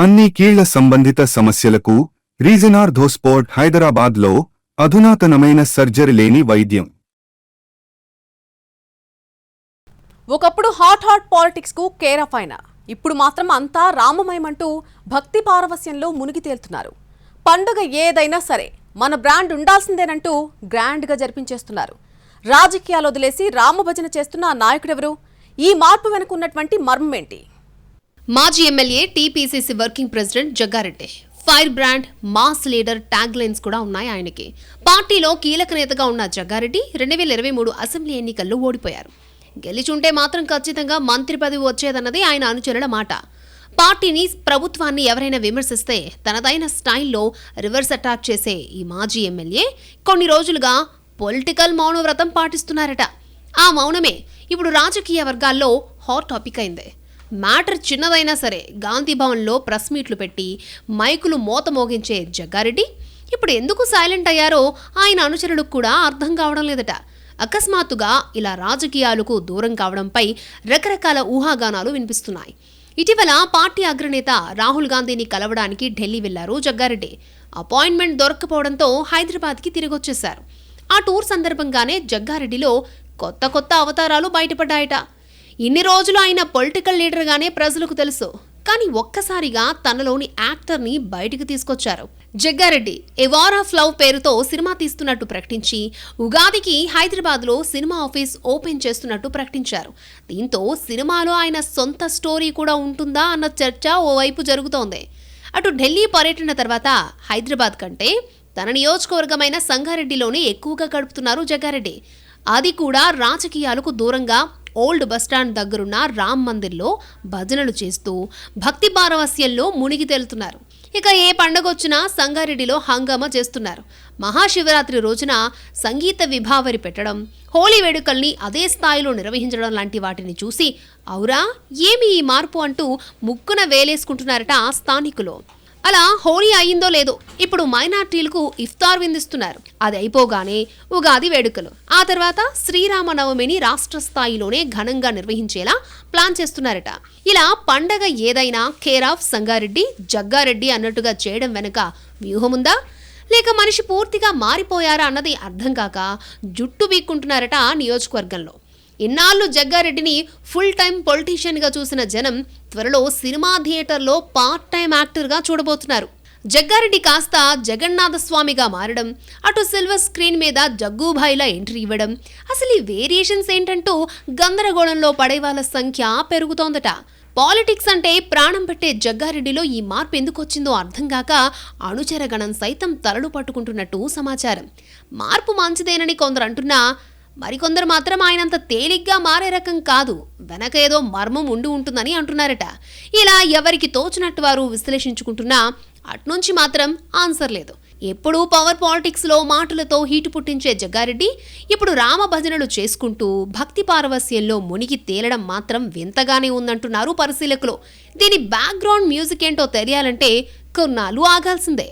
అన్ని కీళ్ళ సంబంధిత సమస్యలకు రీజనార్ధోస్పోర్ట్ హైదరాబాద్లో అధునాతనమైన సర్జరీ లేని వైద్యం. ఒకప్పుడు హాట్ హాట్ పాలిటిక్స్కు కేర్ ఆఫ్ ఆయన. ఇప్పుడు మాత్రం అంతా రామమయమంటూ భక్తి పారవస్యంలో మునిగి తేలుతున్నారు. పండుగ ఏదైనా సరే మన బ్రాండ్ ఉండాల్సిందేనంటూ గ్రాండ్గా జరిపించేస్తున్నారు. రాజకీయాలు వదిలేసి రామభజన చేస్తున్న నాయకుడెవరు? ఈ మార్పు వెనుకున్నటువంటి మర్మమేంటి? మర్మం ఏంటి మాజీ M L A T P C C working president Jagga Reddy. Fire brand mass leader tag lines కూడా ఉన్నాయి ఆయనకి. పార్టీలో కీలక నేతగా ఉన్న జగ్గారెడ్డి రెండు వేల ఇరవై మూడు అసెంబ్లీ ఎన్నికల్లో ఓడిపోయారు. గెలిచుంటే మాత్రం ఖచ్చితంగా మంత్రి పదవి వచ్చేదన్నది ఆయన అనుచరుల మాట. పార్టీని ప్రభుత్వాన్ని ఎవరైనా విమర్శిస్తే తనదైన స్టైల్లో రివర్స్ అటాక్ చేసే ఈ మాజీ ఎమ్మెల్యే కొన్ని రోజులుగా పొలిటికల్ మౌనవ్రతం పాటిస్తున్నారట. ఆ మౌనమే ఇప్పుడు రాజకీయ వర్గాల్లో హాట్ టాపిక్ అయింది. మ్యాటర్ చిన్నదైనా సరే గాంధీ భవన్లో ప్రెస్ మీట్లు పెట్టి మైకులు మోత మోగించే జగ్గారెడ్డి ఇప్పుడు ఎందుకు సైలెంట్ అయ్యారో ఆయన అనుచరులకు కూడా అర్థం కావడం లేదట. అకస్మాత్తుగా ఇలా రాజకీయాలకు దూరం కావడంపై రకరకాల ఊహాగానాలు వినిపిస్తున్నాయి. ఇటీవల పార్టీ అగ్రనేత రాహుల్ గాంధీని కలవడానికి ఢిల్లీ వెళ్ళారు జగ్గారెడ్డి. అపాయింట్మెంట్ దొరక్కపోవడంతో హైదరాబాద్కి తిరిగొచ్చేశారు. ఆ టూర్ సందర్భంగానే జగ్గారెడ్డిలో కొత్త కొత్త అవతారాలు బయటపడ్డాయట. ఇన్ని రోజులు ఆయన పొలిటికల్ లీడర్గానే ప్రజలకు తెలుసు. కానీ ఒక్కసారిగా తనలోని యాక్టర్ని బయటికి తీసుకొచ్చారు. Jagga Reddy a war of love పేరుతో సినిమా తీస్తున్నట్టు ప్రకటించి ఉగాదికి హైదరాబాద్లో సినిమా ఆఫీస్ ఓపెన్ చేస్తున్నట్టు ప్రకటించారు. దీంతో సినిమాలో ఆయన సొంత స్టోరీ కూడా ఉంటుందా అన్న చర్చ ఓవైపు జరుగుతోంది. అటు ఢిల్లీ పర్యటన తర్వాత హైదరాబాద్ కంటే తన నియోజకవర్గమైన సంగారెడ్డిలోనే ఎక్కువగా గడుపుతున్నారు జగ్గారెడ్డి. అది కూడా రాజకీయాలకు దూరంగా ఓల్డ్ బస్టాండ్ దగ్గరున్న రామ్ మందిర్లో భజనలు చేస్తూ భక్తి పారవస్యంలో మునిగి తేలుతున్నారు. ఇక ఏ పండగ వచ్చినా సంగారెడ్డిలో హంగామా చేస్తున్నారు. మహాశివరాత్రి రోజున సంగీత విభావరి పెట్టడం హోలీ వేడుకల్ని అదే స్థాయిలో నిర్వహించడం లాంటి వాటిని చూసి అవురా ఏమి ఈ మార్పు? అంటూ ముక్కున వేలేసుకుంటున్నారట స్థానికులు. అలా హోలీ అయిందో లేదో ఇప్పుడు మైనార్టీలకు ఇఫ్తార్ విందిస్తున్నారు. అది అయిపోగానే ఉగాది వేడుకలు. ఆ తర్వాత శ్రీరామనవమిని రాష్ట్ర స్థాయిలోనే ఘనంగా నిర్వహించేలా ప్లాన్ చేస్తున్నారట. ఇలా పండగ ఏదైనా కేర్ ఆఫ్ సంగారెడ్డి జగ్గారెడ్డి అన్నట్టుగా చేయడం వెనుక వ్యూహముందా? లేక మనిషి పూర్తిగా మారిపోయారా అన్నది అర్థం కాక జుట్టు బీక్కుంటున్నారట నియోజకవర్గంలో. ఇన్నాళ్ళు జగ్గారెడ్డిని ఫుల్ టైం పొలిటీషియన్గా చూసిన జనం త్వరలో సినిమా థియేటర్లో పార్ట్ టైం యాక్టర్గా చూడబోతున్నారు. జగ్గారెడ్డి కాస్త జగన్నాథస్వామిగా మారడం అటు సిల్వర్ స్క్రీన్ మీద జగ్గుభాయిలా ఎంట్రీ ఇవ్వడం అసలు ఈ వేరియేషన్స్ ఏంటంటూ గందరగోళంలో పడే వాళ్ళ సంఖ్య పెరుగుతోందట. పాలిటిక్స్ అంటే ప్రాణం పెట్టే జగ్గారెడ్డిలో ఈ మార్పు ఎందుకు వచ్చిందో అర్థం కాక అనుచరగణం సైతం తలలు పట్టుకుంటున్నట్టు సమాచారం. మార్పు మంచిదేనని కొందరు అంటున్నా మరికొందరు మాత్రం ఆయనంత తేలిగ్గా మారే రకం కాదు. వెనక ఏదో మర్మం ఉండి ఉంటుందని అంటున్నారట. ఇలా ఎవరికి తోచినట్టు వారు విశ్లేషించుకుంటున్నా అట్నుంచి మాత్రం ఆన్సర్ లేదు. ఎప్పుడూ పవర్ పాలిటిక్స్లో మాటలతో హీటు పుట్టించే జగ్గారెడ్డి ఇప్పుడు రామ భజనలు చేసుకుంటూ భక్తి పారవస్యంలో మునిగి తేలడం మాత్రం వింతగానే ఉందంటున్నారు పరిశీలకులు. దీని బ్యాక్గ్రౌండ్ మ్యూజిక్ ఏంటో తెలియాలంటే కొన్నాళ్ళు ఆగాల్సిందే.